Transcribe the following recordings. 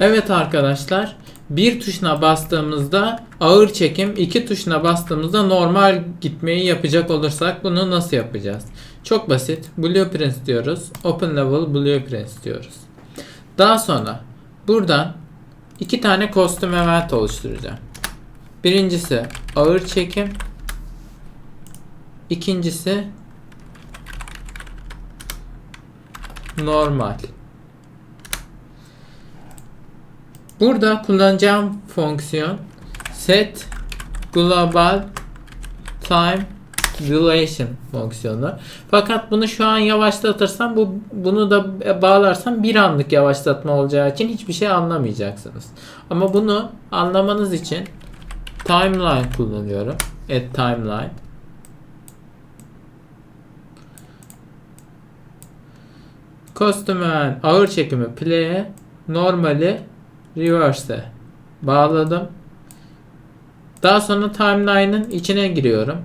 Evet arkadaşlar bir tuşuna bastığımızda ağır çekim iki tuşuna bastığımızda normal gitmeyi yapacak olursak bunu nasıl yapacağız? Çok basit. Blueprint diyoruz. Open Level Blueprint diyoruz. Daha sonra buradan iki tane kostüm event oluşturacağım. Birincisi ağır çekim. İkincisi normal. Burada kullanacağım fonksiyon set global time duration fonksiyonu. Fakat bunu şu an yavaşlatırsam bu bunu da bağlarsam bir anlık yavaşlatma olacağı için hiçbir şey anlamayacaksınız. Ama bunu anlamanız için timeline kullanıyorum. At timeline. Costume ağır çekimi play'e normali reverse'e bağladım. Daha sonra timeline'ın içine giriyorum.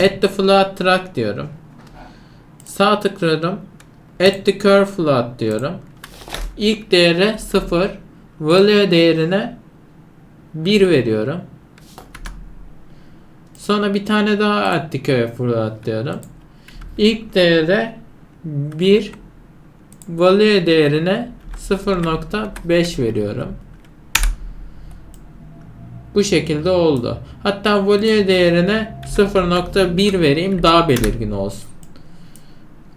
Add the float track diyorum. Sağ tıklıyorum. Add the curve float diyorum. İlk değere 0. Value değerine 1 veriyorum. Sonra bir tane daha add the curve float diyorum. İlk değere 1 value değerine 0.5 veriyorum. Bu şekilde oldu. Hatta value değerine 0.1 vereyim daha belirgin olsun.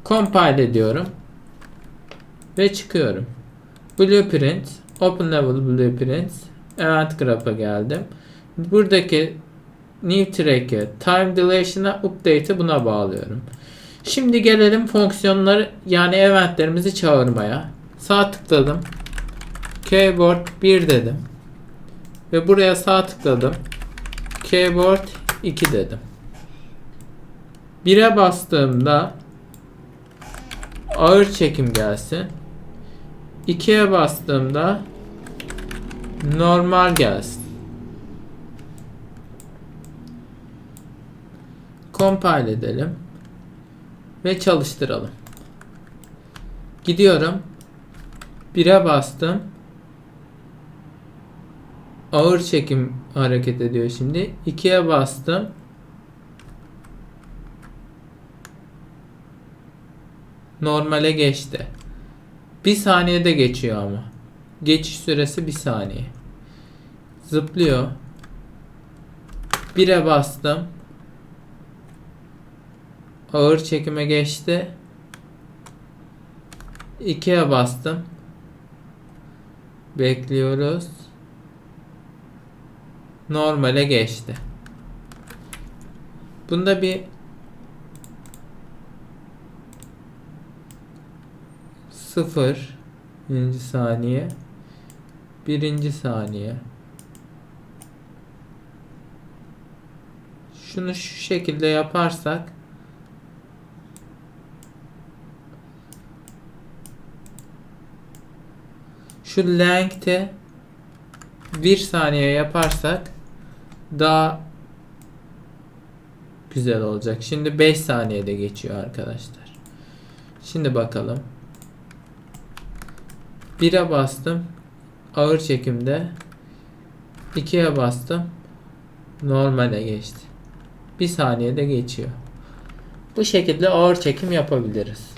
Compile ediyorum. Ve çıkıyorum. Blueprint, Open Level Blueprint, Event Graph'a geldim. Buradaki New Track'e, Time Deletion'a, Update'i buna bağlıyorum. Şimdi gelelim fonksiyonları yani eventlerimizi çağırmaya. Sağ tıkladım. Keyboard 1 dedim. Ve buraya sağ tıkladım. Keyboard 2 dedim. 1'e bastığımda ağır çekim gelsin. 2'ye bastığımda normal gelsin. Compile edelim ve çalıştıralım. Gidiyorum. 1'e bastım. Ağır çekim hareket ediyor şimdi. 2'ye bastım. Normale geçti. Bir saniyede geçiyor ama. Geçiş süresi bir saniye. Zıplıyor. 1'e bastım. Ağır çekime geçti. 2'ye bastım. Bekliyoruz. Normale geçti. Bunda bir sıfır birinci saniye birinci saniye şunu şu şekilde yaparsak şu length'i 1 saniye yaparsak daha güzel olacak. Şimdi 5 saniyede geçiyor arkadaşlar. Şimdi bakalım. 1'e bastım. Ağır çekimde. 2'ye bastım. Normale geçti. 1 saniyede geçiyor. Bu şekilde ağır çekim yapabiliriz.